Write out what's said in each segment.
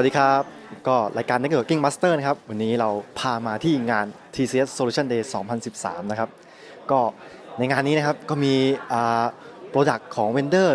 วัสดีครับ ก็รายการ Networking Master นะครับ วันนี้เราพามาที่งาน TCS Solution Day 2013 นะครับ ก็ในงานนี้นะครับก็มีโปรดักต์ของ Vendor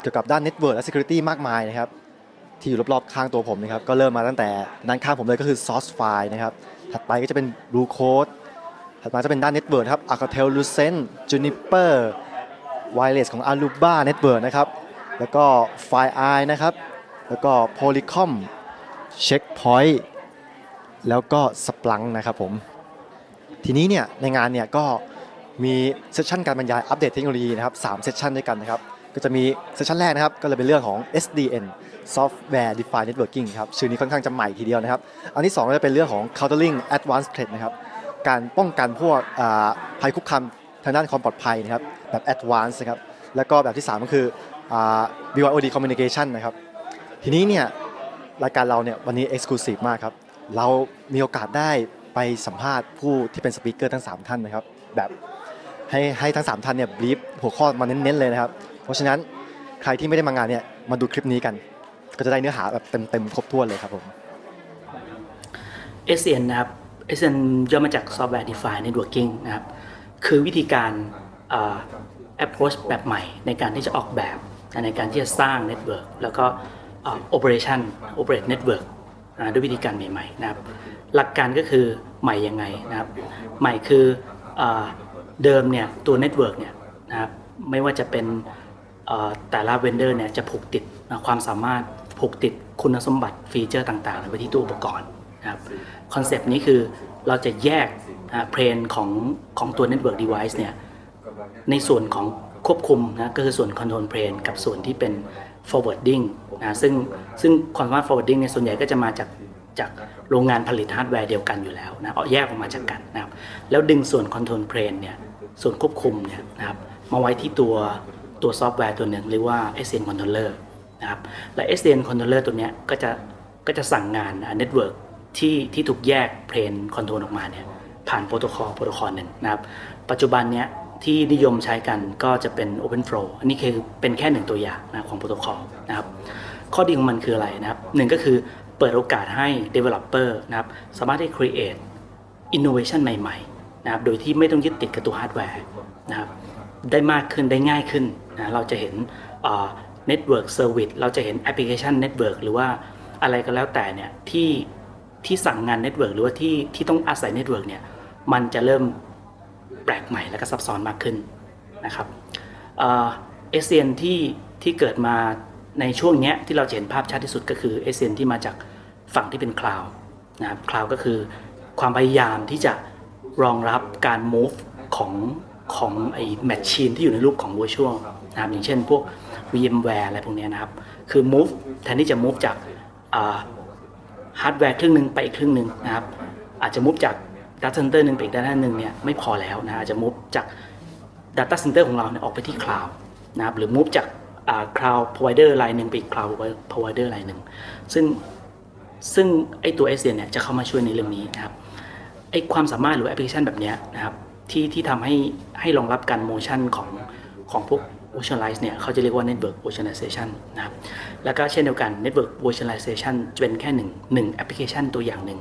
เกี่ยวกับด้าน Network และ Security มากมายนะครับ ที่อยู่รอบๆข้างตัวผมนะครับ ก็เริ่มมาตั้งแต่ด้านข้างผมเลยก็คือ Source File นะครับ ถัดไปก็จะเป็น Blue Code ถัดมาจะเป็นด้าน Network นะครับ Alcatel Lucent Juniper Wireless ของ Aruba Network นะครับ แล้วก็ FireEye นะครับ แล้วก็ Polycom Checkpoint แล้วก็ Splunk นะครับผม ทีนี้เนี่ยในงานเนี่ยก็มีเซสชันการบรรยายอัปเดตเทคโนโลยีนะครับ3เซสชันด้วยกันนะครับ ก็จะมีเซสชันแรกนะครับ ก็เลยเป็นเรื่องของ SDN Software Defined Networking ครับ ชื่อนี้ค่อนข้างจะใหม่ทีเดียวนะครับ อันที่2ก็จะเป็นเรื่องของ Countering Advanced Threat นะครับ การป้องกันพวกภัยคุกคามทางด้านความปลอดภัยนะครับ แบบ Advanced นะครับ แล้วก็แบบที่ 3 ก็คือ BYOD Communication นะครับ ทีนี้เนี่ยรายการเราเนี่ยวันนี้ Exclusive มากครับ เรามีโอกาสได้ไปสัมภาษณ์ผู้ที่เป็นสปีกเกอร์ทั้ง 3 ท่านนะครับ แบบให้ให้ทั้ง 3 ท่านเนี่ยบลีฟหัวข้อมาเน้นๆเลยนะครับ เพราะฉะนั้นใครที่ไม่ได้มางานเนี่ยมาดูคลิปนี้กัน ก็จะได้เนื้อหาแบบเต็มๆครบถ้วนเลยครับผม SN นนะครับ SN ย่อมาจาก Software Defined Networking นะครับคือวิธีการเอ่อ approach แบบใหม่ในการที่จะออกแบบในการที่จะสร้าง network แล้วก็ operation operate network ด้วยวิธีการใหม่ๆนะครับหลักการก็คือใหม่ยังไงนะครับใหม่คือเอ่อเดิมเนี่ยตัว network เนี่ยนะครับไม่ว่าจะเป็นแต่ละ vendor เนี่ยจะผูกติดนะความสามารถผูกติดคุณสมบัติฟีเจอร์ต่างๆไว้ที่ตัวอุปกรณ์นะครับคอนเซปต์นี้คือเราจะแยกเพลนของของตัว network device เนี่ยในส่วนของควบคุมนะก็คือส่วน control plane กับส่วนที่เป็น forwarding นะซึ่งซึ่งความสามารถ forwarding เนี่ยส่วนใหญ่ก็จะมาจากจากโรงงานผลิตฮาร์ดแวร์เดียวกันอยู่แล้วนะเอาแยกออกมาจากกันนะครับแล้วดึงส่วน control plane เนี่ยส่วนควบคุมเนี่ยนะครับมาไว้ที่ตัวตัวซอฟต์แวร์ตัวหนึ่งเรียกว่า SDN controller นะครับและ SDN controller ตัวเนี้ยก็จะก็จะสั่งงานนะ network ที่ที่ถูกแยกเพลนคอนโทรลออกมาเนี่ยผ่านโปรโตคอลโปรโตคอลหนึ่งนะครับ ปัจจุบันเนี้ยที่นิยมใช้กันก็จะเป็น OpenFlow อันนี้คือเป็นแค่หนึ่งตัวอย่างนะของโปรโตคอลนะครับ ข้อดีของมันคืออะไรนะครับหนึ่งก็คือเปิดโอกาสให้ Developer นะครับสามารถที่ create innovation ใหม่ๆนะครับโดยที่ไม่ต้องยึดติดกับตัวฮาร์ดแวร์นะครับได้มากขึ้นได้ง่ายขึ้นนะเราจะเห็นเอ่อ Network Service เราจะเห็น Application Network หรือว่าอะไรก็แล้วแต่เนี่ยที่ที่สั่งงาน Network หรือว่าที่ที่ต้องอาศัย Network เนี่ยมันจะเริ่มแปลกใหม่และก็ซับซ้อนมากขึ้นนะครับเอ่อ SCN ที่ที่เกิดมา ในช่วงเนี้ยที่เราจะเห็นภาพชัดที่สุดก็คือ SCN ที่มาจากฝั่งที่เป็น Cloud นะครับ Cloud ก็คือความพยายามที่จะรองรับการ move ของของไอ้ machine ที่อยู่ในรูปของ virtual นะครับอย่างเช่นพวก VMware อะไรพวกเนี้ยนะครับ คือ move แทนที่จะ move จากฮาร์ดแวร์ครึ่งหนึ่งไปอีกครึ่งหนึ่งนะครับอาจจะ move จาก data center หนึ่งไปอีก data หนึ่งเนี่ยไม่พอแล้วนะอาจจะ move จาก data center ของเราเนี่ยออกไปที่ cloud นะครับหรือ move จาก อ่า cloud provider รายหนึ่งไปอีก cloud provider รายหนึ่งซึ่งซึ่งไอตัว s อเนี่ยจะเข้ามาช่วยในเรื่องนี้นะครับไอความสามารถหรือแอปพลิเคชันแบบเนี้ยนะครับที่ที่ทำให้ให้รองรับการ motion ของของพวก virtualize เนี่ยเขาจะเรียกว่า network virtualization นะครับ แล้วก็เช่นเดียวกัน network virtualization จะเป็นแค่หนึ่งหนึ่งแอปพลิเคชันตัวอย่างหนึ่ง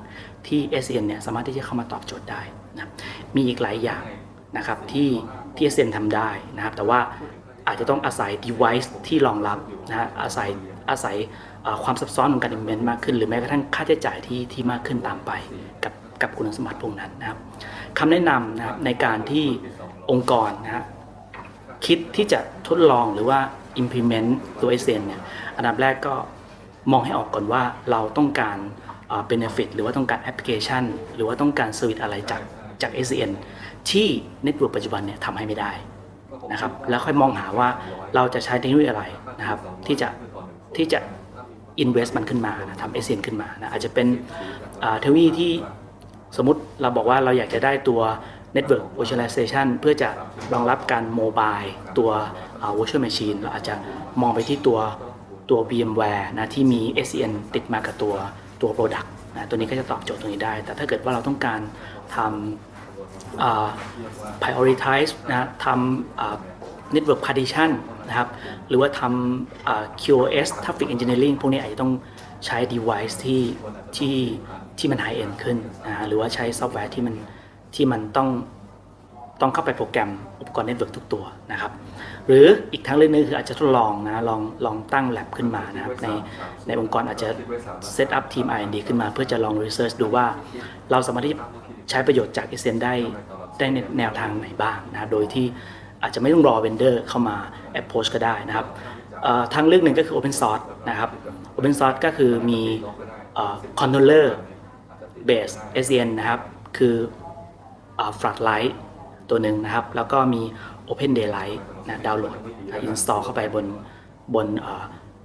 ที่ SN เนี่ยสามารถที่จะเข้ามาตอบโจทย์ได้นะครับมีอีกหลายอย่างนะครับที่ที่ SN ทำได้นะครับ แต่ว่า อาจจะต้องอาศัย device ที่รองรับนะฮะอาศัยอาศัยความซับซ้อนของการ implement มากขึ้น หรือแม้กระทั่งค่าใช้จ่ายที่ที่มากขึ้นตามไปกับกับคุณสมบัติพวกนั้นนะครับคำแนะนำนะครับในการที่องค์กรนะฮะคิดที่จะทดลองหรือว่า implement ตัว SN เซนเนี่ยอันดับแรกก็มองให้ออกก่อนว่าเราต้องการเอ่อ benefit หรือว่าต้องการ application หรือว่าต้องการ service อะไรจากจาก SN ที่ network ปัจจุบันเนี่ยทำให้ไม่ได้ นะครับ แล้วค่อยมองหาว่าเราจะใช้เทคโนโลยีอะไรนะครับ ที่จะที่จะ invest มันขึ้นมานะทำ SN ขึ้นมานะอาจจะเป็นเทคโนโลยีที่สมมติเราบอกว่าเราอยากจะได้ตัว Network Virtualization เพื่อจะรองรับการโมบายตัวอ่า Virtual Machine เราอาจจะมองไปที่ตัวตัว VMware นะที่มี SCN ติดมากับตัวตัว Product นะตัวนี้ก็จะตอบโจทย์ตรงนี้ได้ แต่ถ้าเกิดว่าเราต้องการทำ prioritize นะทำ Network Partition นะครับ หรือว่าทำ QoS Traffic Engineering พวกนี้อาจจะต้องใช้ device ที่ที่ที่มัน high end ขึ้นนะฮะหรือว่าใช้ซอฟต์แวร์ที่มันที่มันต้อง ต้องเข้าไปโปรแกรมอุปกรณ์เน็ตเวิร์กทุกตัวนะครับ หรืออีกทางเลือกหนึงคืออาจจะทดลองนะลองลองตั้ง lab ขึ้นมานะครับในในองค์กรอาจจะ set up ทีม R&D ขึ้นมา เพื่อจะลอง research ดูว่า เราสามารถที่ใช้ประโยชน์จาก s อ n ได้ได้ในแนวทางไหนบ้างนะครับโดยที่อาจจะไม่ต้องรอ vendor เข้ามา approach ก็ได้นะครับเอ่อทางเลือกหนึ่งก็คือ open source นะครับ open source ก็คือมีเอ่อ controller base SDN นะครับ คืออ่า Floodlight ตัวหนึ่งนะครับ แล้วก็มี Open Daylight นะดาวน์โหลดนะ install เข้าไปบนบนเอ่อ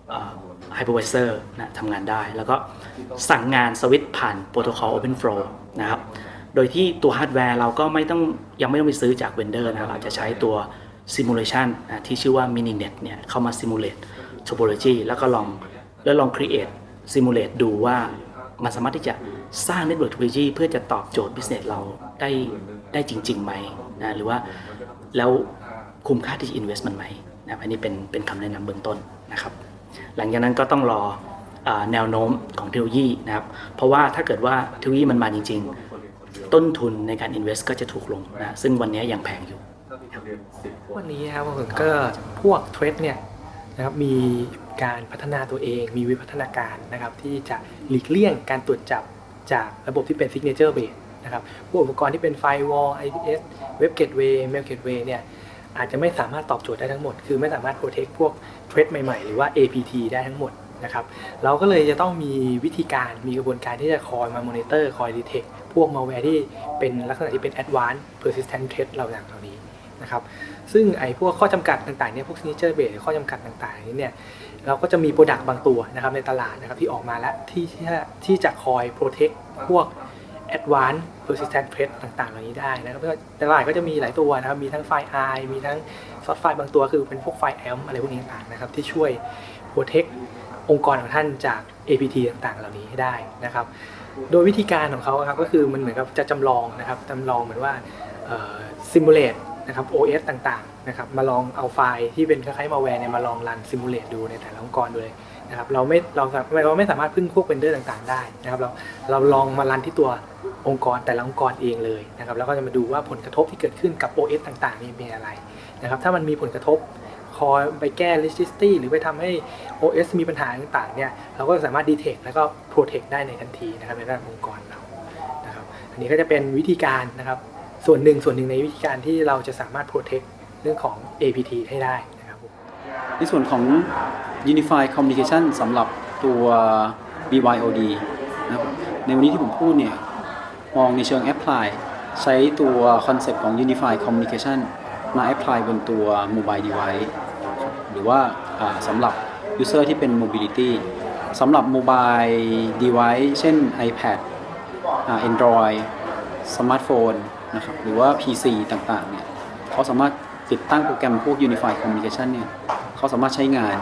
เอ่อ hypervisor นะทำงานได้ แล้วก็สั่งงานสวิตผ่านโปรโตคอล OpenFlow นะครับ โดยที่ตัวฮาร์ดแวร์เราก็ไม่ต้องยังไม่ต้องไปซื้อจากเวนเดอร์นะครับอาจะใช้ตัว simulation นะที่ชื่อว่า Mininet เนี่ยเข้ามา simulate topology แล้วก็ลองแล้วลอง create simulate ดูว่า มันสามารถที่จะสร้าง network topology เพื่อจะตอบโจทย์ business เราได้ได้จริง ๆ ไหมนะหรือว่าแล้วคุ้มค่าที่จะ invest มันไหมนะครับอันนี้เป็นเป็นคำแนะนำเบื้องต้นนะครับ หลังจากนั้นก็ต้องรอแนวโน้มของเทคโนโลยีนะครับ เพราะว่าถ้าเกิดว่าเทคโนโลยีมันมาจริง ๆ ต้นทุนในการ invest ก็จะถูกลงนะซึ่งวันนี้ยังแพงอยู่วันนี้ครับผมก็พวกเทรดเนี่ย นะครับมีการพัฒนาตัวเอง มีวิวัฒนาการนะครับที่จะหลีกเลี่ยงการตรวจจับจากระบบที่เป็น signature based นะครับพวกอุปกรณ์ที่เป็น firewall IPS web gateway mail gateway เนี่ยอาจจะไม่สามารถตอบโจทย์ได้ทั้งหมด คือไม่สามารถ protect พวกเทรดใหม่ๆ หรือว่า APT ได้ทั้งหมดนะครับ เราก็เลยจะต้องมีวิธีการ มีกระบวนการที่จะคอยมา monitor คอย detect พวก malware ที่เป็นลักษณะที่เป็น advanced persistent threat เหล่าอย่างเหล่านี้ นะครับซึ่งไอ้พวกข้อจำกัดต่างๆเนี่ยพวก signature based หรือข้อจำกัดต่างๆนี้เนี่ยเราก็จะมีโปรดักต์บางตัวนะครับในตลาดนะครับที่ออกมาแล้วที่ที่ที่จะคอย protect พวก advanced persistent threat ต่างๆ เหล่านี้ได้นะครับก็ตลาดก็จะมีหลายตัวนะครับ มีทั้งไฟล์ I มีทั้งซอฟต์ไฟล์บางตัวคือเป็นพวกไฟล์ AMP อะไรพวกนี้ต่างๆนะครับที่ช่วย protect องค์กรของท่านจาก APT ต่างๆ เหล่านี้ให้ได้นะครับ โดยวิธีการของเขาครับก็คือมันเหมือนกับจะจำลองนะครับจำลองเหมือนว่าซิมูเลต นะครับ OS ต่างๆนะครับมาลองเอาไฟล์ที่เป็นคล้ายๆมาแวร์เนี่ยมาลองรันซิมูเลตดูในแต่ละองค์กรดูเลยนะครับเราไม่เราเราไม่สามารถพึ่งพวกเวนเดอร์ต่างๆ ได้นะครับเราเราลองมารันที่ตัวองค์กรแต่ละองค์กรเองเลยนะครับแล้วก็จะมาดูว่าผลกระทบที่เกิดขึ้นกับ OS ต่างๆนี่เป็นอะไรนะครับถ้ามันมีผลกระทบคอยไปแก้ registry หรือไปทำให้ OS มีปัญหาต่างๆเนี่ยเราก็สามารถ detect แล้วก็ protect ได้ในทันทีนะครับในด้านองค์กรเรานะครับอันนี้ก็จะเป็นวิธีการนะครับ ส่วนหนึ่งส่วนหนึ่งในวิธีการที่เราจะสามารถ protect เรื่องของ APT ให้ได้นะครับผมในส่วนของ Unified Communication สำหรับตัว BYOD นะครับในวันนี้ที่ผมพูดเนี่ย มองในเชิง Apply ใช้ตัวคอนเซปต์ของ Unified Communication มา Apply บนตัว Mobile Device หรือว่าสำหรับ User ที่เป็น Mobility สำหรับ Mobile Device เช่น iPad Android สมาร์ทโฟน นะครับหรือว่า PC ต่างๆเนี่ยเขาสามารถติดตั้งโปรแกรมพวก Unified Communication เนี่ยเขาสามารถใช้งาน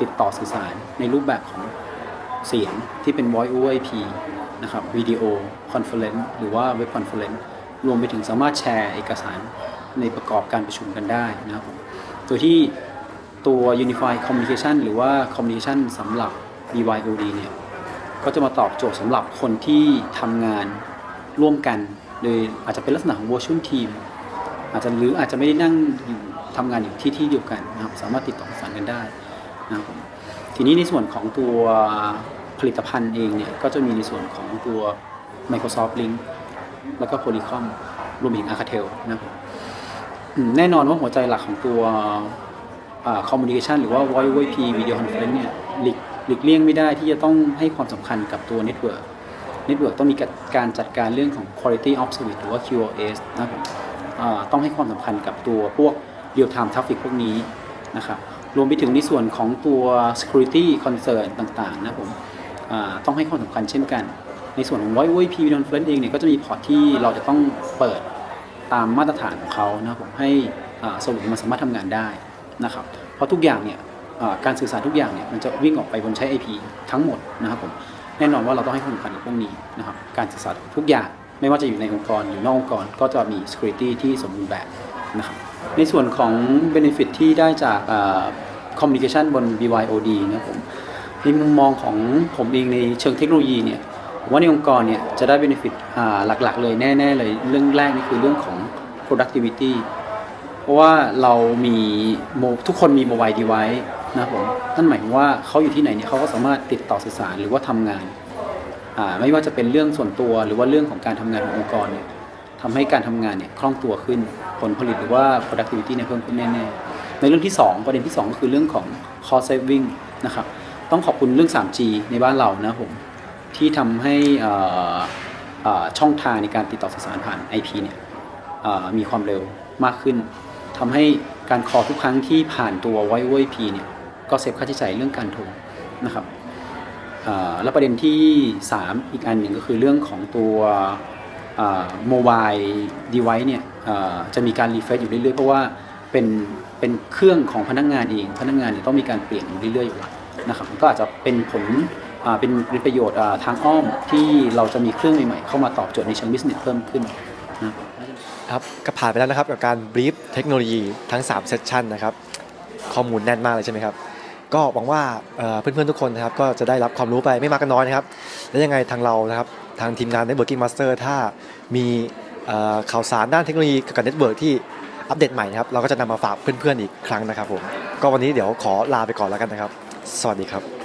ติดต่อสื่อสารในรูปแบบของเสียงที่เป็น Voice over IP นะครับวิดีโอคอนเฟอเรนซ์หรือว่าเว็บคอนเฟอเรนซ์รวมไปถึงสามารถแชร์เอกสารในประกอบการประชุมกันได้นะครับผมโดยที่ตัว Unified Communication หรือว่า Communication สำหรับ BYOD เนี่ยก็จะมาตอบโจทย์สำหรับคนที่ทำงานร่วมกัน โดยอาจจะเป็นลักษณะของ virtual team อาจจะหรืออาจจะไม่ได้นั่งอยู่ทำงานอยู่ที่ที่เดียวกันนะครับ สามารถติดต่อสื่อสารกันได้นะครับทีนี้ในส่วนของตัวผลิตภัณฑ์เองเนี่ย ก็จะมีในส่วนของตัว Microsoft Link แล้วก็ Polycom รวมถึง Alcatel นะครับแน่นอนว่าหัวใจหลักของตัวคอมมูนิเคชันหรือว่า voice over IP video conference เนี่ยหลีกหลีกเลี่ยงไม่ได้ที่จะต้องให้ความสำคัญกับตัว network network ต้องมีการจัดการเรื่องของ quality of service หรือว่า QoS นะครับต้องให้ความสำคัญกับตัวพวก real time traffic พวกนี้นะครับรวมไปถึงในส่วนของตัว security concern ต่างๆนะครับผมต้องให้ความสำคัญเช่นกัน ในส่วนของ voice over IP video conference เองเนี่ยก็จะมีพอร์ตที่เราจะต้องเปิดตามมาตรฐานของเขานะครับผมให้สรุปมันสามารถทำงานได้นะครับเพราะทุกอย่างเนี่ยการสื่อสารทุกอย่างเนี่ยมันจะวิ่งออกไปบนใช้ IP ทั้งหมดนะครับผม แน่นอนว่าเราต้องให้ความสำคัญกับพวกนี้นะครับการสื่อสารทุกอย่างไม่ว่าจะอยู่ในองค์กรหรือนอกองค์กรก็จะมี security ที่สมบูรณ์แบบนะครับในส่วนของ benefit ที่ได้จากอ่า communication บน BYOD นะครับผมในมุมมองของผมเองในเชิงเทคโนโลยีเนี่ยว่าในองค์กรเนี่ยจะได้ benefit หลักๆ เลยแน่ ๆ เลยเรื่องแรกนี่คือเรื่องของ productivity เพราะว่าเรามีทุกคนมี mobile device นะผมนั่นหมายว่าเขาอยู่ที่ไหนเนี่ยเขาก็สามารถติดต่อสื่อสารหรือว่าทำงานอ่าไม่ว่าจะเป็นเรื่องส่วนตัวหรือว่าเรื่องของการทำงานขององค์กรเนี่ยทำให้การทำงานเนี่ยคล่องตัวขึ้นผลผลิตหรือว่า productivity เนี่ยเพิ่มขึ้นแน่ๆในเรื่องที่ 2 ประเด็นที่ 2 ก็คือเรื่องของ cost saving นะครับต้องขอบคุณเรื่อง 3G ในบ้านเรานะผมที่ทำให้ช่องทางในการติดต่อสื่อสารผ่าน IP เนี่ยมีความเร็วมากขึ้นทำให้การคอทุกครั้งที่ผ่านตัว Voice over IP เนี่ย ก็เซฟค่าใช้จ่ายเรื่องการโทรนะครับแล้วประเด็นที่ 3 อีกอันหนึ่งก็คือเรื่องของตัวโมบายดีไวเนี่ยจะมีการรีเฟรชอยู่เรื่อยๆ เพราะว่าเป็นเป็นเครื่องของพนักงานเอง พนักงานเนี่ยต้องมีการเปลี่ยนอยู่เรื่อยๆอยู่แล้วนะครับก็อาจจะเป็นผลเป็นประโยชน์ทางอ้อมที่เราจะมีเครื่องใหม่ๆเข้ามาตอบโจทย์ในเชิงบิสเนสเพิ่มขึ้นนะครับครับก็ผ่านไปแล้วนะครับกับการบรีฟเทคโนโลยีทั้ง 3 เซสชันนะครับ ข้อมูลแน่นมากเลยใช่ไหมครับ ก็หวังว่าเอ่อเพื่อนๆทุกคนนะครับก็จะได้รับความรู้ไปไม่มากก็น้อยนะครับ และยังไงทางเรานะครับทางทีมงาน Networking Master ถ้ามีข่าวสารด้านเทคโนโลยีเกี่ยวกับเน็ตเวิร์กที่อัปเดตใหม่นะครับเราก็จะนำมาฝากเพื่อนๆอีกครั้งนะครับผมก็วันนี้เดี๋ยวขอลาไปก่อนแล้วกันนะครับ สวัสดีครับ